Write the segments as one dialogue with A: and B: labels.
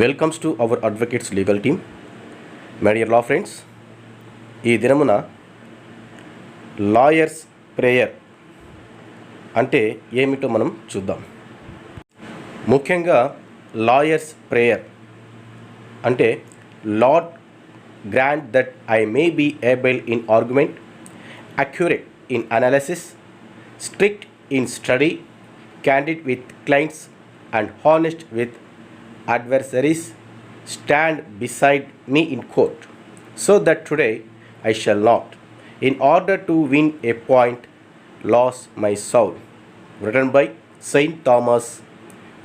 A: Welcomes to our advocates legal team my dear law friends ఈ దినమున lawyers prayer అంటే ఏమిటో మనం చూద్దాం. ముఖ్యంగా లాయర్స్ ప్రేయర్ అంటే lord grant that I may be able in argument accurate in analysis strict in study candid with clients and honest with adversaries stand beside me in court so that today I shall not, in order to win a point lose my soul. Written by Saint Thomas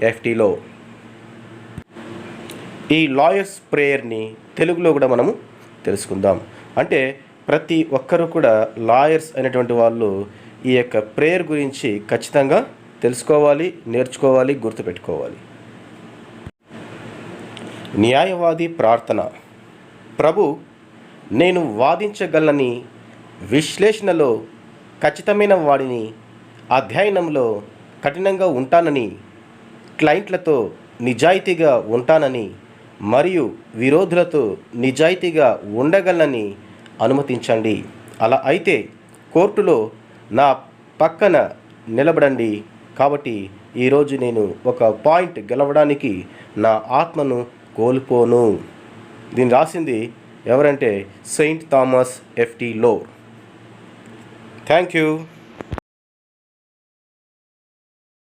A: ఎఫ్టీలో ఈ lawyers ప్రేయర్ని తెలుగులో కూడా మనము తెలుసుకుందాం అంటే ప్రతి ఒక్కరూ కూడా lawyers అనేటువంటి వాళ్ళు ఈ యొక్క ప్రేయర్ గురించి ఖచ్చితంగా తెలుసుకోవాలి నేర్చుకోవాలి గుర్తుపెట్టుకోవాలి న్యాయవాది ప్రార్థన. ప్రభు నేను వాదించగలని విశ్లేషణలో ఖచ్చితమైన వాడిని అధ్యయనంలో కఠినంగా ఉంటానని క్లయింట్లతో నిజాయితీగా ఉంటానని మరియు విరోధులతో నిజాయితీగా ఉండగలనని అనుమతించండి. అలా అయితే కోర్టులో నా పక్కన నిలబడండి. కాబట్టి ఈరోజు నేను ఒక పాయింట్ గెలవడానికి నా ఆత్మను కోల్పోను. దీన్ని రాసింది ఎవరంటే సెయింట్ థామస్ ఎఫ్టీ లో థ్యాంక్ యూ